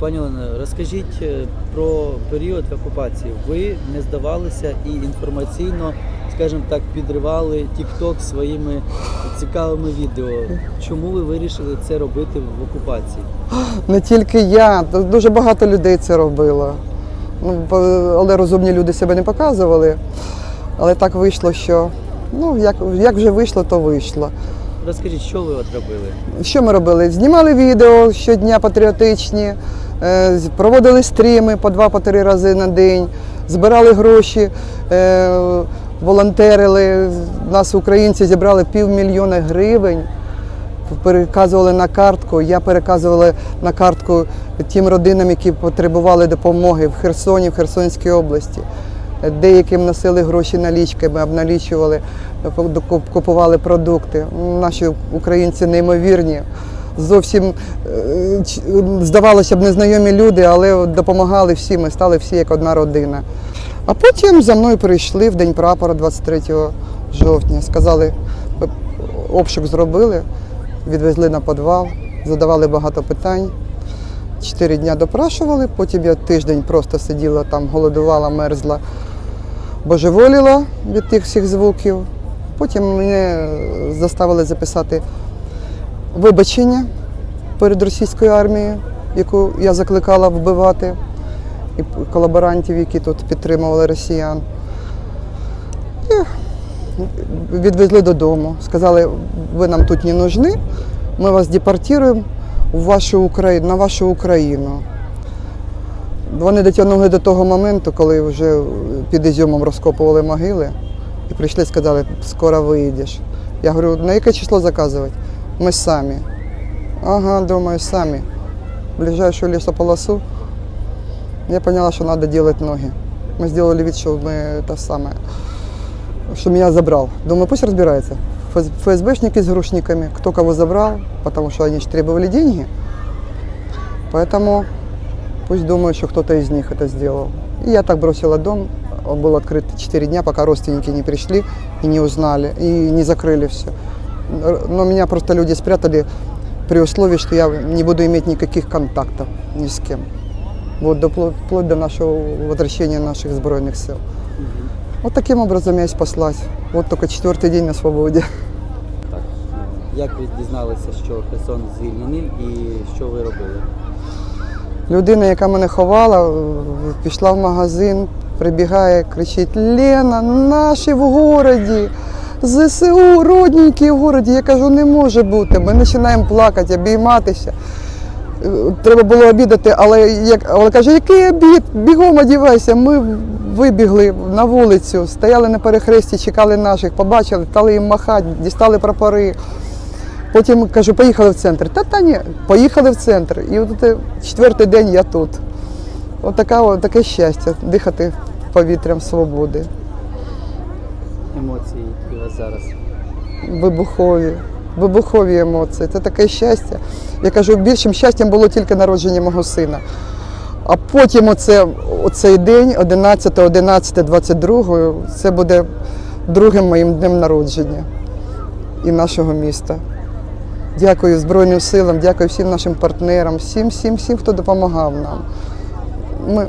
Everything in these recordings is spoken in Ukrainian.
Пані Олено, розкажіть е, про період окупації. Ви не здавалися і інформаційно, скажімо так, підривали TikTok своїми цікавими відео. Чому ви вирішили це робити в окупації? Не тільки я, дуже багато людей це робило. Ну, але розумні люди себе не показували. Але так вийшло, що ну, як, як вже вийшло, то вийшло. Розкажіть, що ви от робили? Що ми робили? Знімали відео щодня патріотичні, проводили стріми по два-три рази на день, збирали гроші, е, волонтерили. Нас українці зібрали півмільйона гривень, переказували на картку. Я переказувала на картку тим родинам, які потребували допомоги в Херсоні, в Херсонській області. Деяким носили гроші налічками, обналічували, купували продукти. Наші українці неймовірні. Зовсім е, здавалося б, незнайомі люди, але допомагали всі. Ми стали всі як одна родина. А потім за мною прийшли в день прапора 23 жовтня. Сказали, обшук зробили, відвезли на підвал, задавали багато питань. Чотири дня допрашували, потім я тиждень просто сиділа там, голодувала, мерзла, божеволіла від тих всіх звуків. Потім мене заставили записати вибачення перед російською армією, яку я закликала вбивати, і колаборантів, які тут підтримували росіян. І відвезли додому. Сказали, ви нам тут не нужны, ми вас депортуємо в вашу Україну, на вашу Україну. Вони дотягнули до того моменту, коли вже під Ізюмом розкопували могили і прийшли і сказали, скоро виїдеш. Я говорю, на яке число заказувати? Ми самі. Ага, думаю, самі. В ближайшую лесополосу я поняла, что надо делать ноги. Мы сделали вид, что мы это самое, что меня забрал. Думаю, пусть разбирается. ФС- ФСБшники с грушниками, кто кого забрал, потому что они же требовали деньги. Поэтому пусть думают, что кто-то из них это сделал. И я так бросила дом. Он был открыт 4 дня, пока родственники не пришли и не узнали, и не закрыли все. Но меня просто люди спрятали при условии, что я не буду иметь никаких контактов ни с кем. Вот до, вплоть до нашего возвращения наших сбройных сил. Вот таким образом я и спаслась. Вот только четвертый день на свободе. Так, як ви дізналися, що Херсон звільнений і що ви робили? Людина, яка мене ховала, пішла в магазин, прибігає, кричить: Лена, наші в городі, ЗСУ, родненькі в городі. Я кажу, не може бути. Ми починаємо плакати, обійматися. Е, Треба було обідати, але як вона каже, який обід? Бігом одівайся. Ми вибігли на вулицю, стояли на перехресті, чекали наших, побачили, стали їм махати, дістали прапори. Потім кажу, поїхали в центр. Та та ні, поїхали в центр. І от четвертий день я тут. От така, от таке щастя дихати повітрям свободи, Емоції, які у вас зараз? вибухові, вибухові емоції. Це таке щастя. Я кажу, більшим щастям було тільки народження мого сина. А потім оце, оцей день, 11, 11, 22, це буде другим моїм днем народження і нашого міста. Дякую Збройним силам, дякую всім нашим партнерам, всім, всім, всім, хто допомагав нам. Ми,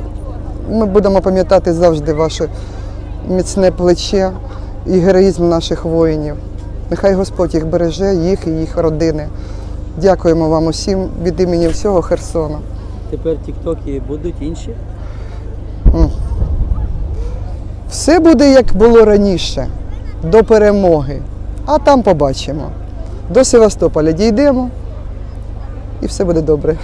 ми будемо пам'ятати завжди ваше міцне плече і героїзм наших воїнів. Нехай Господь їх береже, їх і їх родини. Дякуємо вам усім від імені всього Херсона. Тепер тіктоки будуть інші? Все буде як було раніше, до перемоги. А там побачимо. До Севастополя дійдемо і все буде добре.